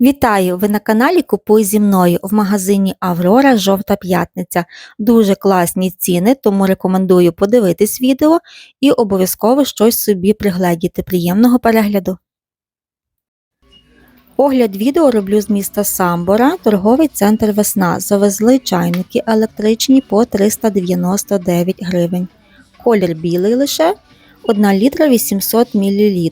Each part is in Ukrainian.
Вітаю! Ви на каналі Купуй зі мною в магазині Аврора Жовта П'ятниця. Дуже класні ціни, тому рекомендую подивитись відео і обов'язково щось собі пригледіти. Приємного перегляду. Огляд відео роблю з міста Самбора, торговий центр Весна. Завезли чайники електричні по 399 гривень. Колір білий лише 1 літра 800 мл.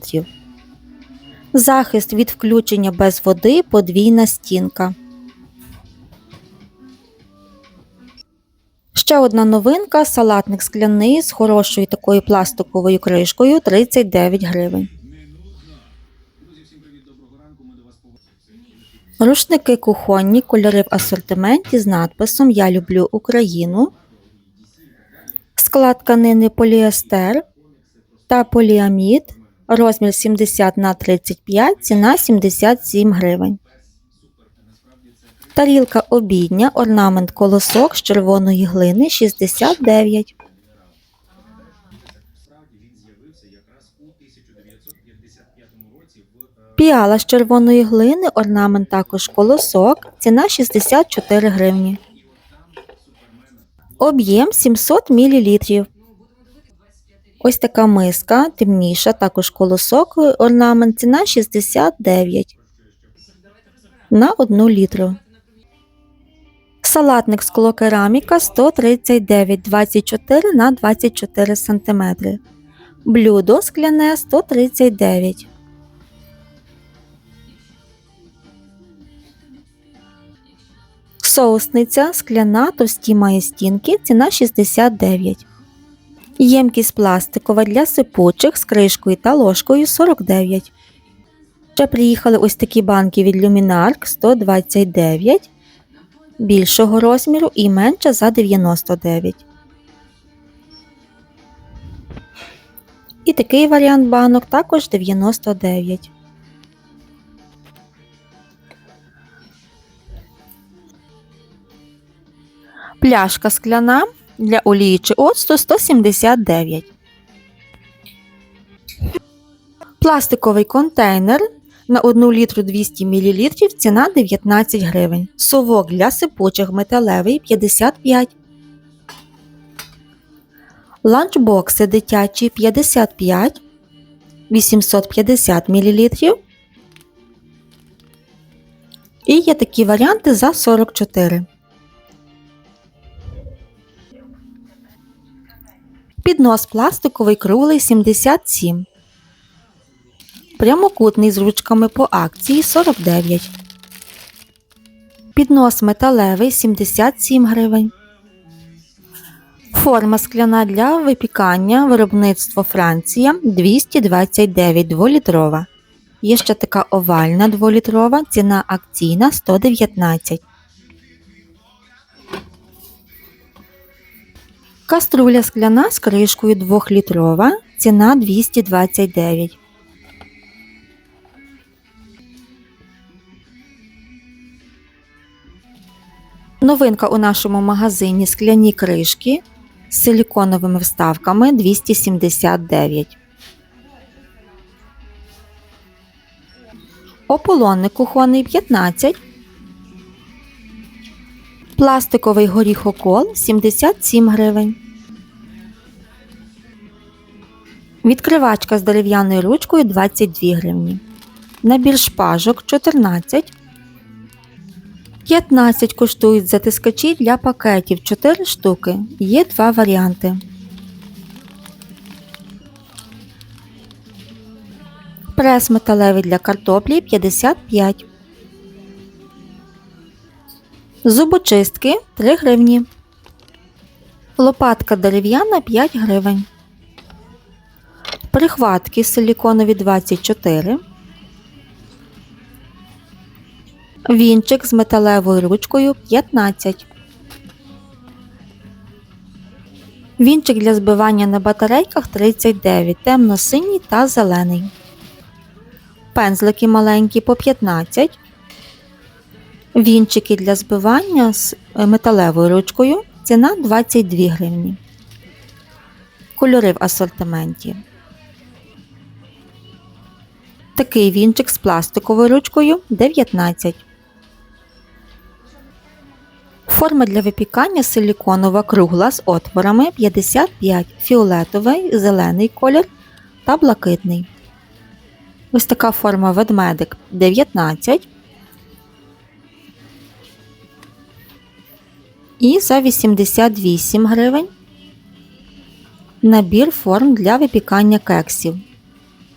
Захист від включення без води подвійна стінка. Ще одна новинка салатник скляний з хорошою такою пластиковою кришкою 39 гривень. Рушники кухонні, кольори в асортименті з надписом Я люблю Україну. Склад тканини поліестер та поліамід. Розмір 70 на 35, ціна 77 гривень. Тарілка обідня, орнамент колосок з червоної глини 69. Піала з червоної глини, орнамент також колосок, ціна 64 гривні. Об'єм 700 мл. Ось така миска, темніша, також колосок, орнамент, ціна 69 на 1 літру. Салатник склокераміка 139 24 на 24 см. Блюдо скляне 139. Соусниця скляна товсті має стінки, ціна 69. Ємкість пластикова для сипучих з кришкою та ложкою 49. Ще приїхали ось такі банки від Luminark 129 більшого розміру і менша за 99. І такий варіант банок також 99. Пляшка скляна для олії чи оцту 179. Пластиковий контейнер на 1 літру 200 мл ціна 19 гривень. Совок для сипучих металевий 55. Ланчбокси дитячі 55 850 мл. І є такі варіанти за 44. Піднос пластиковий круглий 77. Прямокутний з ручками по акції 49. Піднос металевий 77 гривень. Форма скляна для випікання виробництво Франція 229 2-літрова. Є ще така овальна 2-літрова, ціна акційна 119. Каструля скляна з кришкою 2-літрова, ціна 229. Новинка у нашому магазині скляні кришки з силіконовими вставками 279. Ополонник кухонний 15. Пластиковий горіхокол 77 гривень. Відкривачка з дерев'яною ручкою 22 гривні. Набір шпажок 14. 15 коштують затискачі для пакетів 4 штуки. Є два варіанти. Прес металевий для картоплі 55. Зубочистки 3 гривні. Лопатка дерев'яна 5 гривень. Прихватки силіконові 24. Вінчик з металевою ручкою 15. Вінчик для збивання на батарейках 39, темно-синій та зелений. Пензлики маленькі по 15. Вінчики для збивання з металевою ручкою. Ціна 22 гривні. Кольори в асортименті. Такий вінчик з пластиковою ручкою 19. Форма для випікання силіконова кругла з отворами 55, фіолетовий, зелений колір та блакитний. Ось така форма ведмедик 19. І за 88 гривень набір форм для випікання кексів.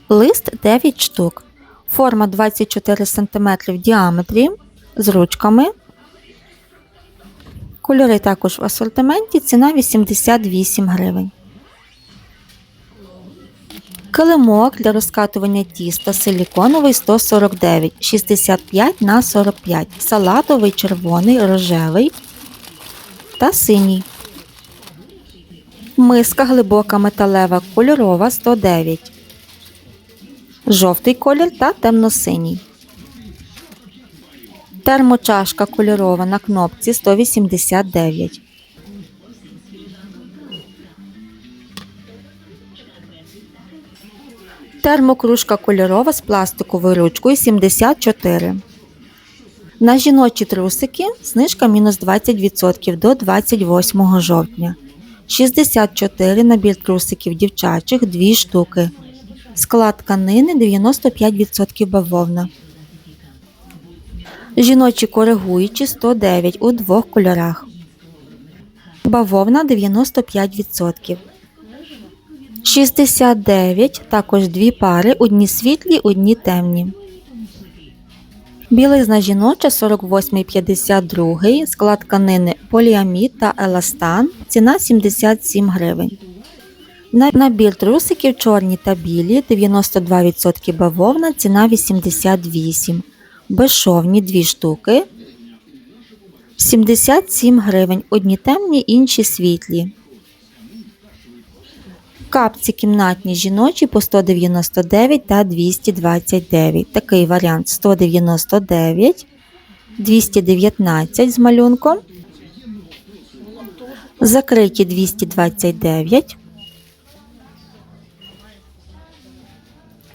Лист 9 штук. Форма 24 см в діаметрі з ручками. Кольори також в асортименті. Ціна 88 гривень. Килимок для розкатування тіста силіконовий 149, 65 на 45, салатовий, червоний, рожевий та синій. Миска глибока металева кольорова 109, жовтий колір та темно-синій. Термочашка кольорова на кнопці 189. Термокружка кольорова з пластиковою ручкою 74. На жіночі трусики знижка мінус 20% до 28 жовтня. 64 набір трусиків дівчачих 2 штуки. Склад тканини 95% бавовна. Жіночі коригуючі 109 у двох кольорах. Бавовна 95%. 69 також дві пари, одні світлі, одні темні. Білизна жіноча 48,52, склад тканини поліамід та еластан, ціна 77 гривень. Набір трусиків чорні та білі 92% бавовна, ціна 88 Безшовні 2 штуки 77 гривень, одні темні, інші світлі. Капці кімнатні жіночі по 199 та 229. Такий варіант 199, 219 з малюнком. Закриті 229.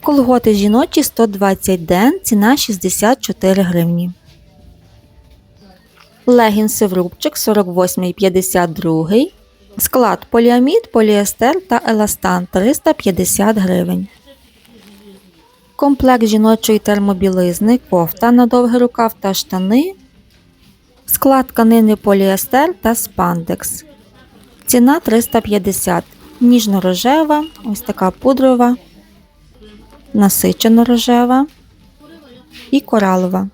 Колготи жіночі 120 ден, ціна 64 гривні. Легінси в рубчик 48,52. Склад поліамід, поліестер та еластан 350 гривень. Комплект жіночої термобілизни, кофта на довгий рукав та штани. Склад тканини поліестер та спандекс. Ціна 350. Ніжно-рожева, ось така пудрова, насичено-рожева і коралова.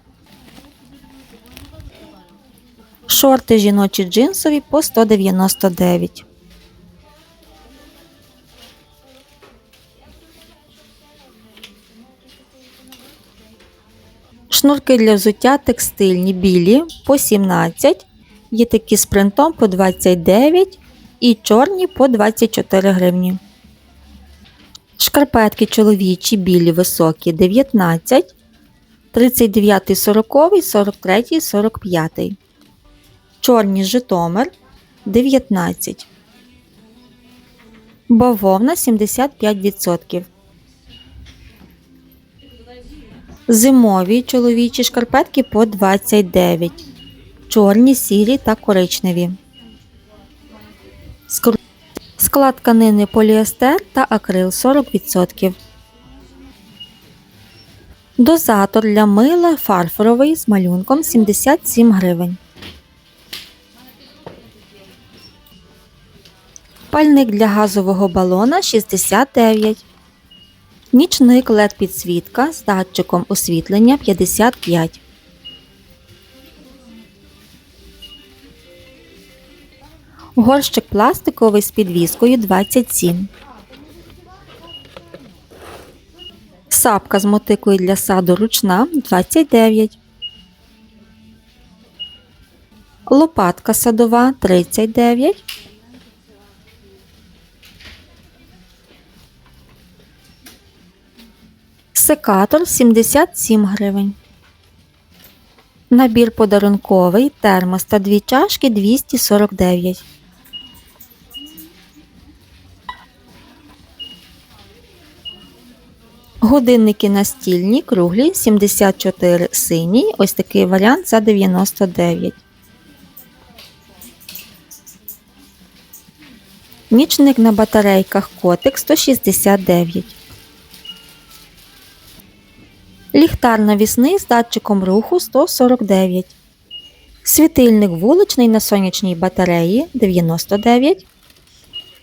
Шорти жіночі джинсові по 199. Шнурки для взуття текстильні білі по 17. Є такі з принтом по 29 і чорні по 24 гривні. Шкарпетки чоловічі білі високі 19, 39, 40, 43, 45. Чорні Житомир 19. Бавовна 75%. Зимові чоловічі шкарпетки по 29. Чорні, сірі та коричневі. Склад тканини поліестер та акрил 40%. Дозатор для мила фарфоровий з малюнком 77 гривень. Пальник для газового балона 69. Нічник LED підсвітка з датчиком освітлення 55. Горщик пластиковий з підвіскою 27. Сапка з мотикою для саду ручна 29. Лопатка садова 39. Секатор 77 гривень. Набір подарунковий, термос та дві чашки 249. Годинники настільні, круглі, 74 синій. Ось такий варіант за 99. Нічник на батарейках котик 169. Ліхтар навісний з датчиком руху 149. Світильник вуличний на сонячній батареї 99.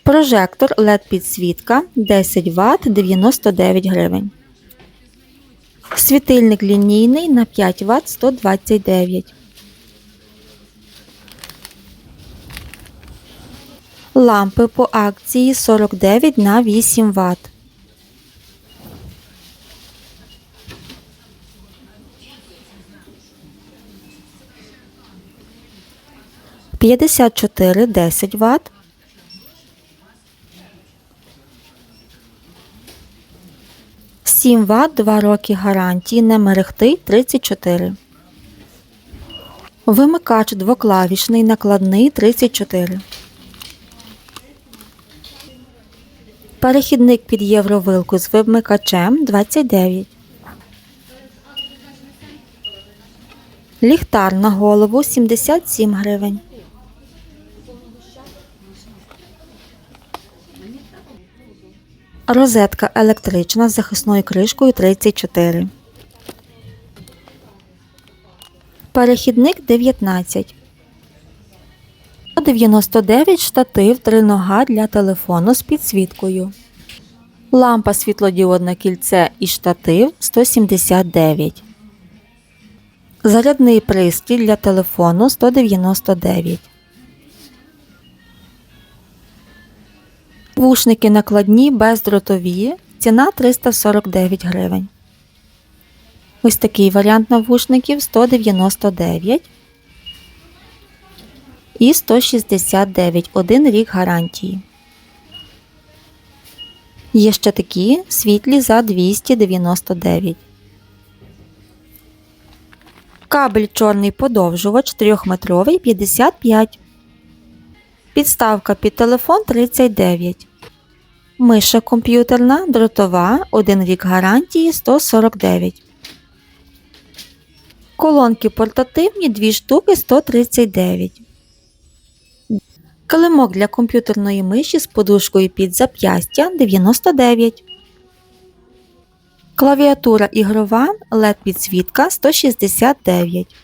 Прожектор LED підсвітка 10 Вт 99 гривень. Світильник лінійний на 5 Вт 129. Лампи по акції 49 на 8 Вт. П'ятдесят чотири десять Вт. Сім Вт 2 роки гарантії не мерехтить 34. Вимикач двоклавішний накладний 34. Перехідник під євровилку з вимикачем 29. Ліхтар на голову 77 гривень. Розетка електрична з захисною кришкою 34. Перехідник 19. 99 штатив тринога для телефону з підсвіткою. Лампа світлодіодне кільце і штатив 179. Зарядний пристрій для телефону 199. Вушники накладні бездротові. Ціна 349 гривень. Ось такий варіант навушників 199 і 169 один рік гарантії. Є ще такі світлі за 299. Кабель чорний подовжувач 3-метровий 55. Підставка під телефон 39. Миша комп'ютерна дротова 1 рік гарантії 149. Колонки портативні 2 штуки 139. Килимок для комп'ютерної миші з подушкою під зап'ястя 99. Клавіатура ігрова LED підсвітка 169.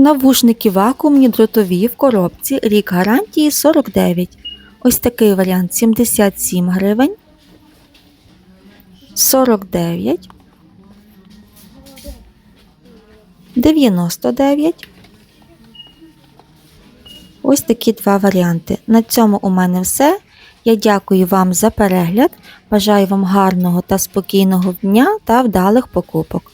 Навушники вакуумні дротові в коробці рік гарантії 49. Ось такий варіант 77 гривень. 49. 99. Ось такі два варіанти. На цьому у мене все. Я дякую вам за перегляд. Бажаю вам гарного та спокійного дня та вдалих покупок.